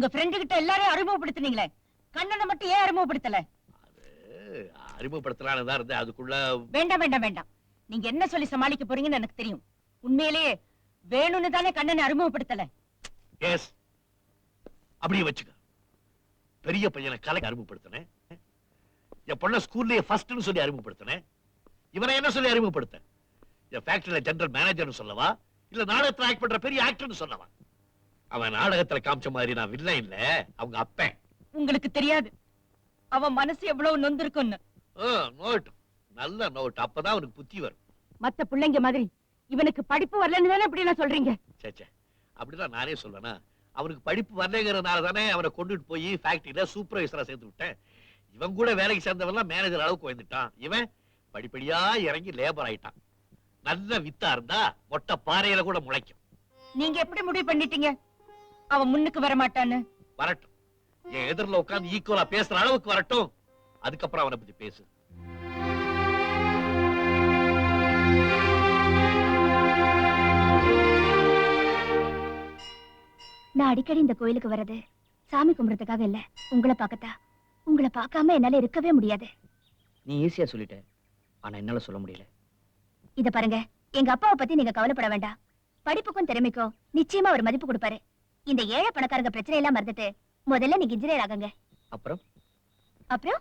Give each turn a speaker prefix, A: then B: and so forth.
A: உங்க ஃப்ரெண்டு கிட்ட எல்லாரையும் அறிமுகப்படுத்துனீங்களே. கண்ணனை மட்டும் ஏன் அறிமுகப்படுத்தல?
B: அறிமுகப்படுத்தலான்னு தான் இருந்தேன். அதுக்குள்ள
A: வேண்டாம் வேண்டாம் வேண்டாம். நீங்க என்ன சொல்லி சமாளிக்க போறீங்கன்னு எனக்கு தெரியும். உண்மையிலேயே வேணும்னு தானே கண்ணனை அறிமுகப்படுத்தல.
B: எஸ் அப்படியே வச்சுக்க. பெரிய பையனை கலை அறிமுகப்படுத்தினேன். என் பொண்ண ஸ்கூல்லயே ஃபர்ஸ்ட்னு சொல்லி அறிமுகப்படுத்தினேன். இவனை என்ன சொல்லி அறிமுகப்படுத்த என் ஃபேக்டரியில ஜெனரல் மேனேஜர்னு சொல்லவா? இல்ல நாடகத்துல ஆக்ட் பண்ற பெரிய ஆக்டர்னு சொல்லவா? அவன் நாடகத்துல காமிச்ச மாதிரி நான் வில்லன் இல்ல. அவங்க அப்பன்
A: உங்களுக்கு தெரியாது. அவன் மனசு எவ்வளவு நொந்திருக்குன்னு
B: நோட் நல்ல நோட் அப்பதான் அவனுக்கு புத்தி வரும்.
A: மத்த பிள்ளைங்க மாதிரி. இவனுக்கு படிப்பு வரலன்னு தானே இப்படி எல்லாம் சொல்றீங்க?
B: சே சே அப்படிதான் நானே சொல்வேனா அவனுக்கு படிப்பு வரலைங்கிறதுனால தானே அவனை கொண்டுட்டு போய் ஃபேக்டரியில சூப்பர்வைசரா சேர்த்து விட்டேன். இவன் கூட வேலைக்கு சேர்ந்தவன்லாம் மேனேஜர் அளவுக்கு வந்துட்டான் இவன் படிப்படியா இறங்கி லேபர் ஆயிட்டான். நல்ல வித்தா இருந்தா மொட்டை பாறையில கூட முளைக்கும்.
A: நீங்க எப்படி முடிவு பண்ணிட்டீங்க? அவன் முன்னுக்கு வர மாட்டான்னு
B: வரட்டும். என் எதிரில உட்கார்ந்து ஈக்குவலா பேசுற அளவுக்கு வரட்டும். அதுக்கப்புறம் அவனை பத்தி பேசு.
C: நான் அடிக்கடி இந்த கோயிலுக்கு வர்றது சாமி கும்பிடுறதுக்காக இல்ல. உங்களை பார்க்கத்தா உங்களை பார்க்காம என்னால இருக்கவே முடியாது.
D: நீ ஈஸியா சொல்லிட்ட. ஆனா என்னால சொல்ல முடியல.
C: இத பாருங்க. எங்க அப்பாவை பத்தி நீங்க கவலைப்பட வேண்டாம். படிப்புக்கும் திறமைக்கும் நிச்சயமா ஒரு மதிப்பு கொடுப்பாரு. இந்த ஏழை பணக்காரங்க பிரச்சனை எல்லாம் மறந்துட்டு முதல்ல நீங்க இன்ஜினியர் ஆகுங்க.
D: அப்புறம்?
C: அப்புறம்?